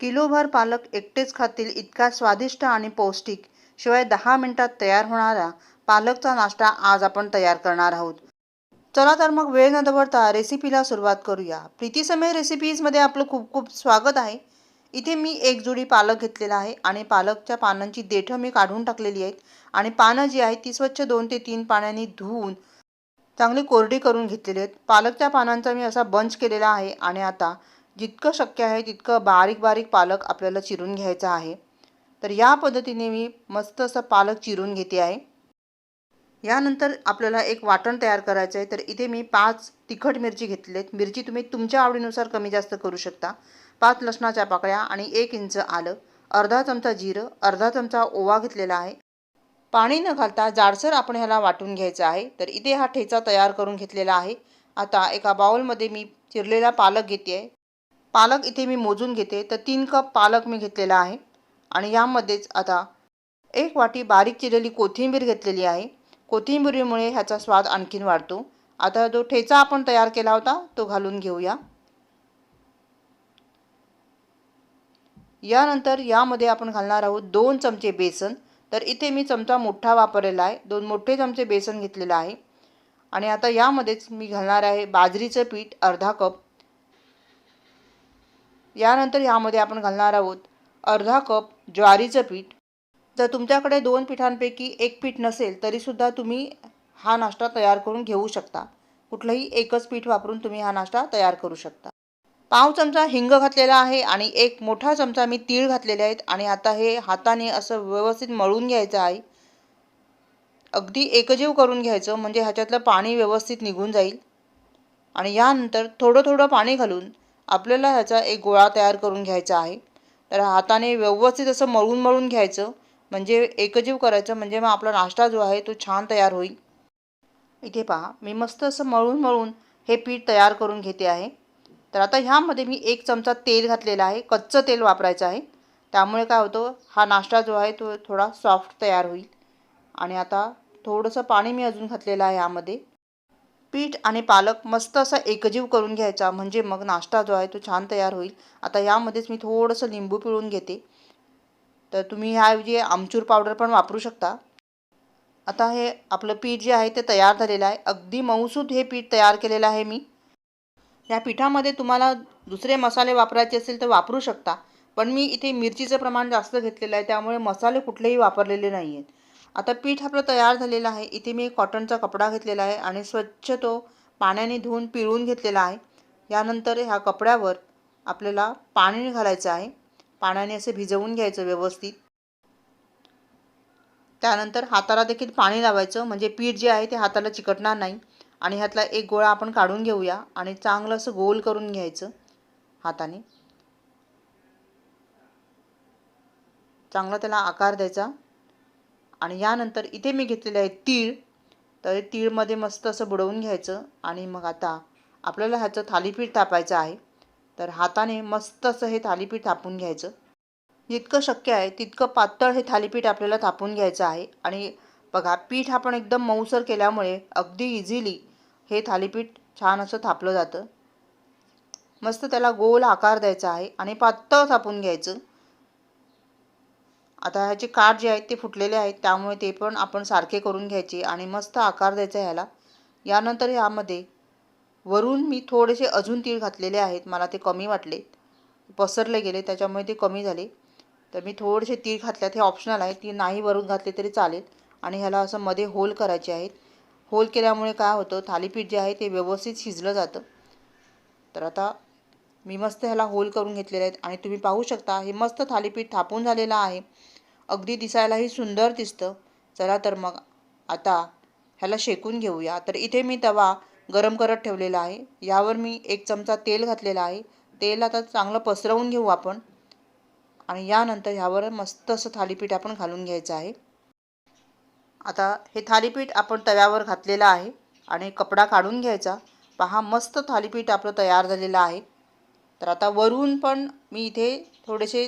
किलोभर पालक एकटेच खातील इतका स्वादिष्ट आणि पौष्टिक. शिवाय दहा मिनिटात तयार होणारा पालकचा नाश्ता आज आपण तयार करणार आहोत. चला तर मग वेळ न दवडता रेसिपीला सुरुवात करूया. प्रीतीसमय रेसिपीजमध्ये आपलं खूप खूप स्वागत आहे. इथे मी एक जुडी पालक घेतलेला आहे आणि पालकच्या पानांची देठं मी काढून टाकलेली आहेत. आणि पानं जी आहेत ती स्वच्छ दोन ते तीन पाण्याने धुवून चांगली कोरडी करून घेतलेली आहेत. पालकच्या पानांचा मी असा बंच केलेला आहे आणि आता जितकं शक्य आहे तितकं बारीक बारीक पालक आपल्याला चिरून घ्यायचा आहे. तर या पद्धतीने मी मस्त असं पालक चिरून घेते आहे. यानंतर आपल्याला एक वाटण तयार करायचं आहे. तर इथे मी पाच तिखट मिरची घेतलेत. आहेत मिरची तुम्ही तुमच्या आवडीनुसार कमी जास्त करू शकता. पाच लसणाच्या पाकळ्या आणि एक इंच आलं. अर्धा चमचा जिरं अर्धा चमचा ओवा घेतलेला आहे. पाणी न घालता जाडसर आपण ह्याला वाटून घ्यायचं आहे. तर इथे हा ठेचा तयार करून घेतलेला आहे. आता एका बाउलमध्ये मी चिरलेला पालक घेते आहे. पालक इथे मी मोजून घेते. तर तीन कप पालक मी घेतलेला आहे. आणि यामध्येच आता एक वाटी बारीक चिरलेली कोथिंबीर घेतलेली आहे. कोथिंबिरीमुळे ह्याचा स्वाद आणखीन वाढतो. आता जो ठेचा आपण तयार केला होता तो घालून घेऊया. यानंतर यामध्ये आपण घालणार आहोत दोन चमचे बेसन. तर इथे मी चमचा मोठा वापरलेला आहे. दोन मोठे चमचे बेसन घेतलेलं आहे. आणि आता यामध्येच मी घालणार आहे बाजरीचं पीठ अर्धा कप. यानंतर यामध्ये आपण घालणार आहोत अर्धा कप ज्वारीचं पीठ. जर तुमच्याकडे दोन पिठांपैकी एक पीठ नसेल तरीसुद्धा तुम्ही हा नाश्ता तयार करून घेऊ शकता. कुठलंही एकच पीठ वापरून तुम्ही हा नाश्ता तयार करू शकता. पाव चमचा हिंग घातलेला आहे आणि एक मोठा चमचा मी तीळ घातलेले आहेत आणि आता हे हाताने असं व्यवस्थित मळून घ्यायचं आहे. अगदी एकजीव करून घ्यायचं म्हणजे ह्याच्यातलं पाणी व्यवस्थित निघून जाईल. आणि यानंतर थोडं थोडं पाणी घालून आपल्याला ह्याचा एक गोळा तयार करून घ्यायचा आहे. तर हाताने व्यवस्थित असं मळून मळून घ्यायचं. म्हणजे एकजीव करायचं. म्हणजे मग आपला नाश्ता जो आहे तो छान तयार होईल. इथे पहा. मी मस्त असं मळून मळून हे पीठ तयार करून घेते आहे. तर आता ह्यामध्ये मी एक चमचा तेल घातलेला आहे. कच्चं तेल वापरायचं आहे. त्यामुळे काय होतं हा नाश्ता जो आहे तो थोडा सॉफ्ट तयार होईल. आणि आता थोडंसं पाणी मी अजून घातलेलं आहे यामध्ये पीठ आणि पालक मस्त असा एकजीव करून घ्यायचा. म्हणजे मग नाश्ता जो आहे तो छान तयार होईल. आता यामध्येच मी थोडंसं लिंबू पिळून घेते. तर तुम्ही ह्याऐवजी आमचूर पावडर पण वापरू शकता. आता हे आपलं पीठ जे आहे ते तयार झालेलं आहे. अगदी मऊसूद हे पीठ तयार केलेलं आहे मी. या पिठामध्ये तुम्हाला दुसरे मसाले वापरायचे असेल तर वापरू शकता. पण मी इथे मिरचीचं प्रमाण जास्त घेतलेलं आहे. त्यामुळे मसाले कुठलेही वापरलेले नाही आहेत आता पीठ आपलं तयार झालेलं आहे. इथे मी कॉटनचा कपडा घेतलेला आहे आणि स्वच्छ तो पाण्याने धुवून पिळून घेतलेला आहे. यानंतर ह्या कपड्यावर आपल्याला पाणी घालायचं आहे. पाण्याने असे भिजवून घ्यायचं व्यवस्थित. त्यानंतर हाताला देखील पाणी लावायचं. म्हणजे पीठ जे आहे ते हाताला चिकटणार नाही. आणि ह्यातला एक गोळा आपण काढून घेऊया आणि चांगलं असं गोल करून घ्यायचं हाताने. चांगला त्याला आकार द्यायचा. आणि यानंतर इथे मी घेतलेले आहे तीळ. तर तीळमध्ये मस्त असं बुडवून घ्यायचं आणि मग आता आपल्याला ह्याचं थालीपीठ थापायचं आहे. तर हाताने मस्त असं हे थालीपीठ थापून घ्यायचं. जितकं शक्य आहे तितकं पातळ हे थालीपीठ आपल्याला थापून घ्यायचं आहे. आणि बघा पीठ आपण एकदम मऊसर केल्यामुळे अगदी इझिली हे थालीपीठ छान असं थापलं जातं. मस्त त्याला गोल आकार द्यायचा आहे आणि पातळ थापून घ्यायचं. आता ह्याचे काठ जे आहेत ते फुटलेले आहेत त्यामुळे ते पण आपण सारखे करून घ्यायचे आणि मस्त आकार द्यायचा ह्याला. यानंतर ह्यामध्ये वरून मी थोडेसे अजून तीळ घातलेले आहेत मला ते कमी वाटले. पसरले गेले त्याच्यामुळे ते कमी झाले. तर मी थोडेसे तीळ घातल्यात हे ऑप्शनल आहे ती नाही वरून घातले तरी चालेल. आणि ह्याला असं मध्ये होल करायचे आहेत. होल केल्यामुळे काय होतं थालीपीठ जे आहे ते व्यवस्थित शिजलं जातं. तर आता मी मस्त ह्याला होल करून घेतलेले आहेत. आणि तुम्ही पाहू शकता हे मस्त थालीपीठ थापून झालेलं आहे. अगदी दिसायलाही सुंदर दिसतं. चला तर मग आता ह्याला शेकून घेऊया. तर इथे मी तवा गरम करत ठेवलेला आहे. यावर मी एक चमचा तेल घातलेला आहे. तेल आता चांगलं पसरवून घेऊ आपण. आणि यानंतर ह्यावर मस्त असं थालीपीठ आपण घालून घ्यायचं आहे. आता हे थालीपीठ आपण तव्यावर घातलेलं आहे आणि कपडा काढून घ्यायचा. पहा मस्त थालीपीठ आपलं तयार झालेलं आहे. तर आता वरून पण मी इथे थोडेसे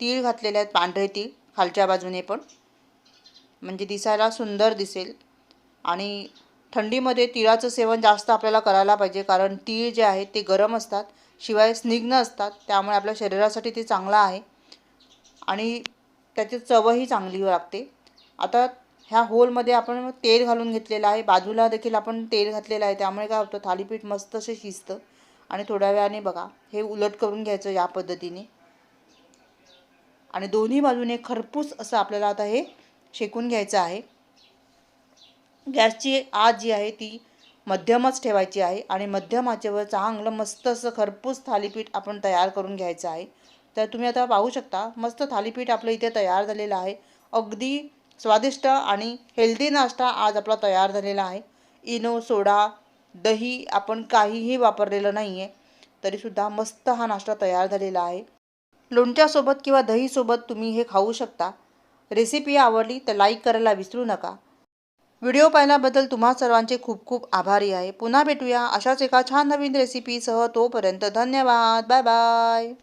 तीळ घातलेले आहेत पांढरे तीळ. खालच्या बाजूने पण. म्हणजे दिसायला सुंदर दिसेल. आणि थंडीमध्ये तिळाचं सेवन जास्त आपल्याला करायला पाहिजे कारण तीळ जे आहेत ते गरम असतात शिवाय स्निग्ध असतात त्यामुळे आपल्या शरीरासाठी ते चांगलं आहे. आणि त्याची चवही चांगली लागते. आता ह्या होलमध्ये आपण तेल घालून घेतलेलं आहे बाजूला देखील आपण तेल घातलेलं आहे त्यामुळे काय होतं थालीपीठ मस्त असे शिजतं. आणि थोड्या वेळाने बघा हे उलट करून घ्यायचं या पद्धतीने. आणि दोन्ही बाजूने खरपूस असं आपल्याला आता हे शेकून घ्यायचं आहे. गॅसची आग जी आहे ती मध्यमच ठेवायची आहे आणि मध्यम आचेवर चांगलं मस्त असं खरपूस थालीपीठ आपण तयार करून घ्यायचं आहे. तर तुम्ही आता पाहू शकता मस्त थालीपीठ आपलं इथे तयार झालेलं आहे. अगदी स्वादिष्ट आणि हेल्दी नाश्ता आज आपला तयार झालेला आहे. इनो सोडा दही आपण काहीही वापरलेलं नाही आहे तरीसुद्धा मस्त हा नाश्ता तयार झालेला आहे. लोणच्यासोबत किंवा दहीसोबत तुम्ही हे खाऊ शकता. रेसिपी आवडली तर लाईक करायला विसरू नका. व्हिडिओ पाहिल्याबद्दल तुम्हा सर्वांचे खूप खूप आभारी आहे. पुन्हा भेटूया अशाच एका छान नवीन रेसिपीसह तोपर्यंत धन्यवाद. Bye bye.